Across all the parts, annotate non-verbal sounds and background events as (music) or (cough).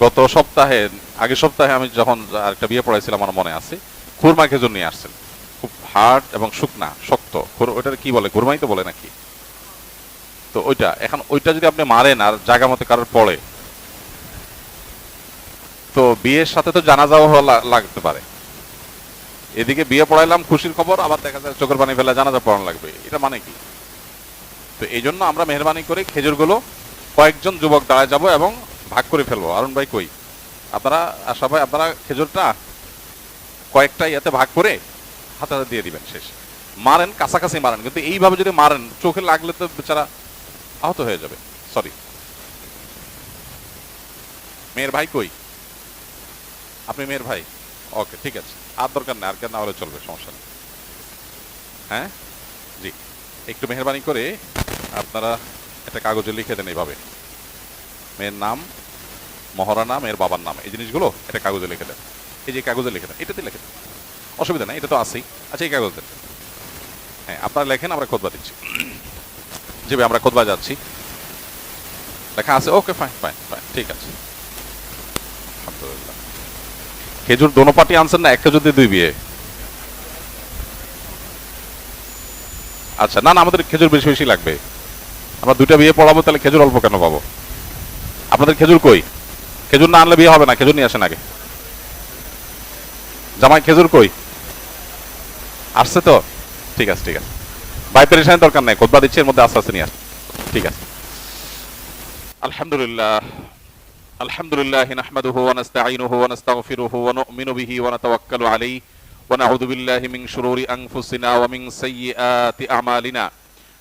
গত সপ্তাহে, আগের সপ্তাহে আমি যখন একটা বিয়ে পড়াইছিলাম, আমার মনে আছে, খুরমা খেজুর নিয়ে আসছেন। খুব হার্ড এবং শুকনা, শক্ত। খুর- ওইটা কি বলে? খুরমাই তো বলে নাকি? তো ওইটা, এখন ওইটা যদি আপনি মারেন আর জায়গা মতো কারোর পড়ে, তো বিয়ের সাথে তো জানাজাও লাগতে পারে। এদিকে বিয়ে পড়াইলাম, খুশির খবর, আবার দেখা যায় চোখের পানি ফেলে জানাজা পড়ানো লাগবে। এটা মানে কি? তো এই জন্য আমরা মেহরবানি করে খেজুরগুলো কয়েকজন যুবক দাঁড়ায় যাব এবং ভাগ করে ফেলব। অরুণ ভাই কই? আপনারা, আশা ভাই, আপনারা খেজুরটা কয়েকটা ইয়াতে ভাগ করে হাতে হাতে দিয়ে দিবেন শেষ। মারেন, কাছাকাছি মারেন, কিন্তু এইভাবে যদি মারেন, চোখে লাগলে তো বেচারা আহত হয়ে যাবে। সরি মেয়ের ভাই কই? আপনি মেয়ের ভাই? ওকে ঠিক আছে। আর দরকার নেই, আর কেন না হলে চলবে, সমস্যা নেই। হ্যাঁ? জি। একটু মেহরবানি করে আপনারা একটা কাগজে লিখে দেন এইভাবে। মেয়ের নাম মহারানা মেয়ের বাবার নাম, এই জিনিসগুলো একটা কাগজে লিখে দেন। এই যে কাগজে লিখে দেন, এটাতে লিখে দেন। অসুবিধা নেই, এটা তো আছেই। আচ্ছা এই কাগজ দেন। হ্যাঁ আপনারা লেখেন, আমরা খোদবা দিচ্ছি। যেভাবে আমরা খোদবা যাচ্ছি। লেখা আছে, ওকে, ফাইন ফাইন ফাইন, ঠিক আছে। খেজুর দোনো পার্টি আনছেন না, এক খেজুর দিয়ে দুই বিয়ে। আচ্ছা না না, আমাদের খেজুর বেশি বেশি লাগবে। আমরা দুইটা বিয়ে পড়াবো, তাহলে খেজুর অল্প কেন পাবো? আপনাদের খেজুর কই খেজুর না আনলে বিয়ে হবে না খেজুর নিয়ে আসেন আগে জামাই খেজুর কই আসছে তো ঠিক আছে ঠিক আছে ভাই পেরেশানের দরকার নাই খোদবা দিচ্ছি এর মধ্যে আস্তে আস্তে নিয়ে আস ঠিক আছে আলহামদুলিল্লাহ الحمد لله نحمده ونستعينه ونستغفره ونؤمن به ونتوكل عليه ونعوذ بالله من شرور أنفسنا ومن سيئات أعمالنا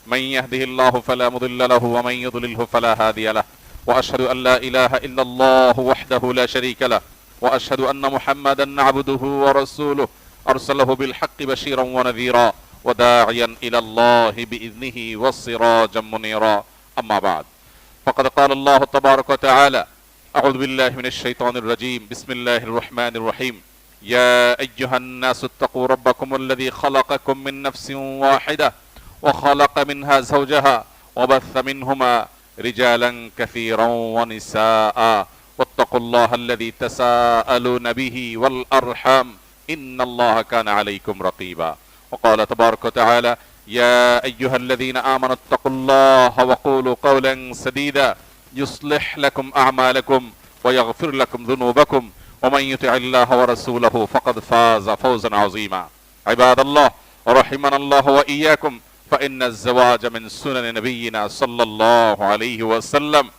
من يهده الله فلا مضل له ومن يضلله فلا هادي له وأشهد أن لا إله إلا الله وحده لا شريك له وأشهد أن محمدا عبده ورسوله أرسله بالحق بشيرا ونذيرا وداعيا إلى الله بإذنه والسراجا منيرا. أما بعد فقد قال الله تبارك وتعالى أعوذ بالله من الشيطان الرجيم بسم الله الرحمن الرحيم. يا أيها الناس اتقوا ربكم الذي خلقكم من نفس واحدة وخلق منها زوجها وبث منهما رجالا كثيرا ونساء واتقوا الله الذي تساءلون به والأرحام إن الله كان عليكم رقيبا. وقال تبارك وتعالى يا أيها الذين آمنوا اتقوا الله وقولوا قولا سديدا يصلح لكم أعمالكم ويغفر لكم ذنوبكم ومن يطع الله ورسوله فقد فاز فوزا عظيما. عباد الله رحمنا الله وإياكم فإن الزواج من سنن نبينا صلى الله عليه وسلم.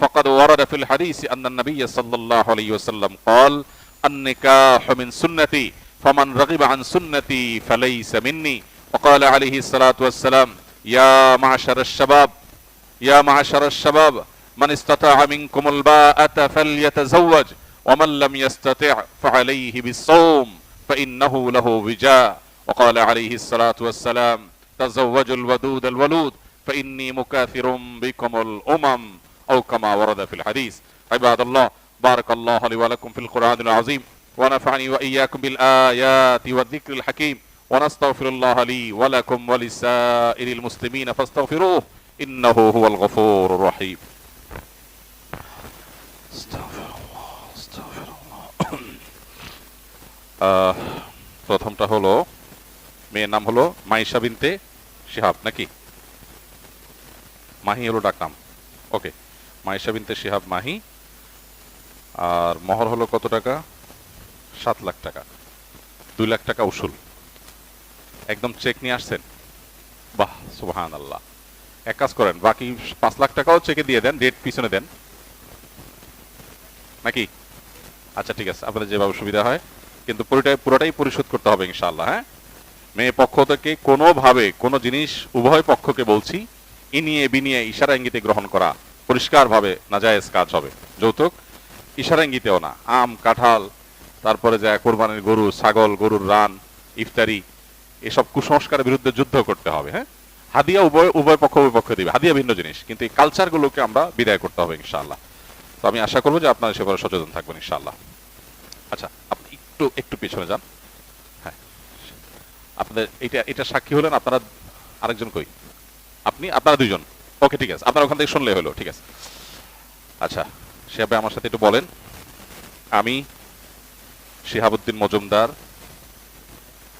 فقد ورد في الحديث أن النبي صلى الله عليه وسلم قال النكاح من سنتي فمن رغب عن سنتي فليس مني. وقال عليه الصلاة والسلام يا معشر الشباب يا معشر الشباب من استطاع منكم الباءة فليتزوج ومن لم يستطع فعليه بالصوم فإنه له وجاء. وقال عليه الصلاة والسلام تزوجوا الودود الولود فإني مكاثر بكم الأمم أو كما ورد في الحديث عباد الله بارك الله لي ولكم في القرآن العظيم ونفعني وإياكم بالآيات والذكر الحكيم ونستغفر الله لي ولكم ولسائر المسلمين فاستغفروه إنه هو الغفور الرحيم استغفر الله استغفر الله আহ, (coughs) প্রথমটা হলো মেয়ের নাম হলো মাইশা বিনতে শিহাব নাকি? মাহি হলো ডাকনাম। ওকে মাইশা বিনতে শিহাব মাহি। আর মহর হলো কত টাকা? সাত লাখ টাকা। দুই লাখ টাকা উসুল। একদম চেক নিয়ে আসছেন? বাহ সুবহান আল্লাহ এক কাজ করেন, বাকি পাঁচ লাখ টাকাও চেকে দিয়ে দেন, ডেট পিছনে দেন। নাকি? আচ্ছা ঠিক আছে, আপনাদের যেভাবে সুবিধা হয়। কিন্তু পুরোটাই পুরোটাই পরিশোধ করতে হবে ইনশাআল্লাহ হ্যাঁ? মেয়ে পক্ষ থেকে কোনোভাবে কোনো জিনিস উভয় পক্ষকে বলছি, ইনিয়ে বিনিয়ে ইশারা ইঙ্গিতে গ্রহণ করা পরিষ্কারভাবে নাজায়েজ কাজ হবে। যৌতুক? ইশারা ইঙ্গিতেও না। আম, কাঁঠাল, তারপরে যায় কোরবানির গরু, ছাগল, গরুর রান, ইফতারি, এসব কুসংস্কারের বিরুদ্ধে যুদ্ধ করতে হবে হ্যাঁ? হাদিয়া উভয় উভয় পক্ষ উভয় পক্ষ দিবে। হাদিয়া ভিন্ন জিনিস, কিন্তু এই কালচারগুলোকে আমরা বিদায় করতে হবে ইনশাআল্লাহ। তো আমি আশা করব যে আপনারা সেভাবে সচেতন থাকবেন ইনশাআল্লাহ। আচ্ছা আপনি একটু একটু পিছনে যান। আপনাদের, এটা এটা সাক্ষী হলেন আপনারা আরেকজন কই? আপনি, আপনারা দুইজন। ওকে, ঠিক আছে। আপনারা ওখান থেকে শুনলে হলো, ঠিক আছে। আচ্ছা ভাই আমার সাথে একটু বলেন। আমি শিহাবুদ্দিন মজুমদার,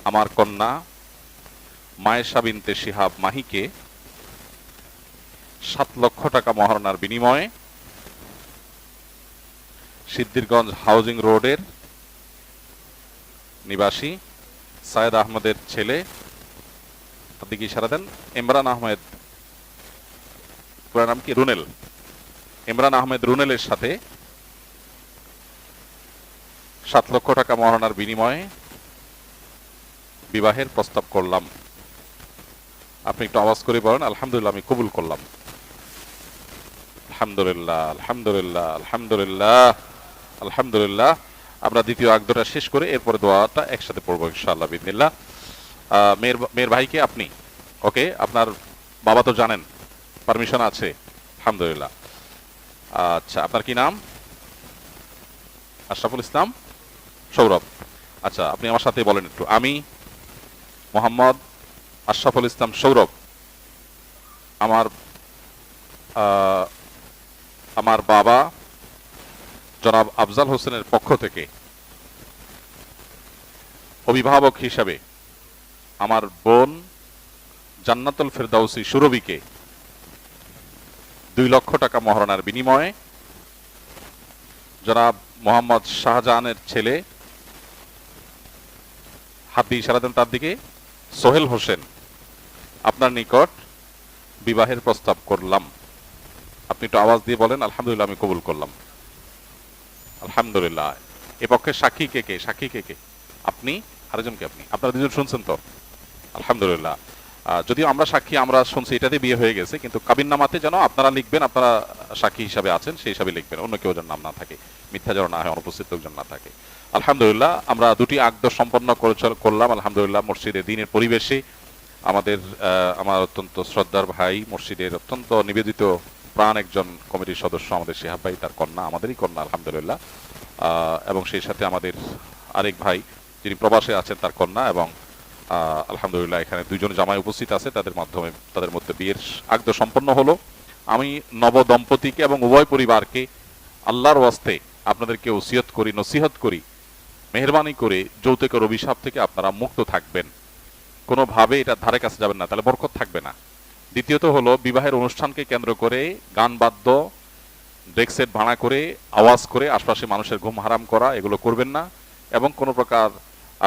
আমার কন্যা, মায়েশা বিনতে শিহাব মাহিকে সাত লক্ষ টাকা মহারণার বিনিময়ে সিদ্দিরগঞ্জ হাউজিং রোডের নিবাসী সায়েদ আহমদের ছেলে। আপনি কি ইশারা দেন। ইমরান আহমেদ। নাম কি? রুনেল। ইমরান আহমেদ রুনেলের সাথে সাত লক্ষ টাকা মহারণার বিনিময়ে বিবাহের প্রস্তাব করলাম। আপনি একটু আওয়াজ করে বলেন, আলহামদুলিল্লাহ আমি কবুল করলাম। আলহামদুলিল্লাহ আলহামদুলিল্লাহ আলহামদুলিল্লাহ আলহামদুলিল্লাহ। আমরা দ্বিতীয় আগদটা শেষ করে এরপরে দোয়াটা একসাথে পড়ব ইনশাআল্লাহ বিদিনিল্লাহ মেয়ের মেয়ের ভাইকে আপনি, ওকে? আপনার বাবা তো জানেন, পারমিশন আছে, আলহামদুলিল্লাহ। আচ্ছা আপনার কি নাম? আশরাফুল ইসলাম? সৌরভ। আচ্ছা আপনি আমার সাথে বলেন একটু। আমি মোহাম্মদ আশরাফুল ইসলাম সৌরভ। আমার আমার বাবা জনাব আফজাল হোসেনের পক্ষ থেকে। অভিভাবক হিসাবে আমার বোন জান্নাতুল ফেরদাউসি সুরবিকে দুই লক্ষ টাকা মহারণার বিনিময়ে জনাব মোহাম্মদ শাহজাহানের ছেলে হাত দিয়ে ইশারা দেন তার দিকে। সোহেল হোসেন, আপনার নিকট বিবাহের প্রস্তাব করলাম। আপনি একটু আওয়াজ দিয়ে বলেন, আলহামদুলিল্লাহ আমি কবুল করলাম। আলহামদুলিল্লাহ। এ পক্ষে সাক্ষী কে কে? সাক্ষী কে কে? আপনি? আরেকজন কে আপনি। আপনারা দুজন শুনছেন তো? আলহামদুলিল্লাহ। যদিও আমরা সাক্ষী, আমরা শুনছি, এটাতে বিয়ে হয়ে গেছে, কিন্তু কাবিননামাতে যেন আপনারা লিখবেন, আপনারা সাক্ষী হিসাবে আছেন, সেই হিসাবে লিখবেন। অন্য কেউ যেন নাম না থাকে, মিথ্যা যেন না হয়, অনুপস্থিত লোকজন না থাকে। আলহামদুলিল্লাহ, আমরা দুটি আগদ সম্পন্ন করলাম। আলহামদুলিল্লাহ, মসজিদে, দিনের পরিবেশে আমাদের আমার অত্যন্ত শ্রদ্ধার ভাই, মসজিদের অত্যন্ত নিবেদিত প্রাণ একজন কমিটির সদস্য আমাদের শিহাব ভাই, তার কন্যা, আমাদেরই কন্যা, আলহামদুলিল্লাহ। এবং সেই সাথে আমাদের আরেক ভাই, যিনি প্রবাসে আছেন, তার কন্যা এবং আলহামদুলিল্লাহ এখানে দুইজন জামাই উপস্থিত আছে, তাদের মাধ্যমে, তাদের মধ্যে বিয়ের আগদ সম্পন্ন হলো। আমি নব দম্পতিকে এবং উভয় পরিবারকে আল্লাহর ওয়াস্তে আপনাদেরকে ওসিয়ত করি, নসিহত করি, মেহরবানি করে যৌতুকের অভিশাপ থেকে আপনারা মুক্ত থাকবেন। কোনোভাবে এটা ধারে কাছে যাবেন না, তাহলে বরকত থাকবে না। দ্বিতীয়ত হলো বিবাহের অনুষ্ঠানকে কেন্দ্র করে গান বাদ্য ডেক সেট ভাড়া করে, আওয়াজ করে আশপাশে মানুষের ঘুম হারাম করা, এগুলো করবেন না। এবং কোনো প্রকার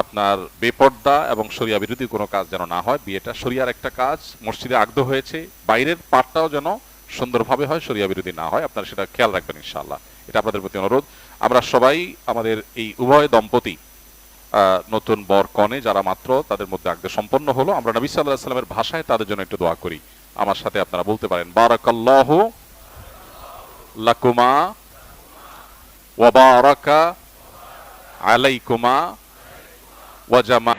আপনার বেপর্দা এবং শরিয়া বিরোধী কোনো কাজ যেন না হয়। বিয়েটা শরিয়ার একটা কাজ, মসজিদে আগদ হয়েছে, বাইরের পাটটাও যেন সুন্দরভাবে হয়, শরিয়া বিরোধী না হয়। আপনারা সেটা খেয়াল রাখবেন ইনশাআল্লাহ। এটা আপনাদের প্রতি অনুরোধ। আমরা সবাই আমাদের এই উভয় দম্পতি নতুন বর কনে, যারা মাত্র তাদের মধ্যে আগদে সম্পন্ন হলো, আমরা নবী সাল্লাহ সাল্লামের ভাষায় তাদের জন্য একটু দোয়া করি। আমার সাথে আপনারা বলতে পারেন বারাকাল্লাহ লাকুমা ওয়াবারাকা আলাইকুমা ওয়াজামা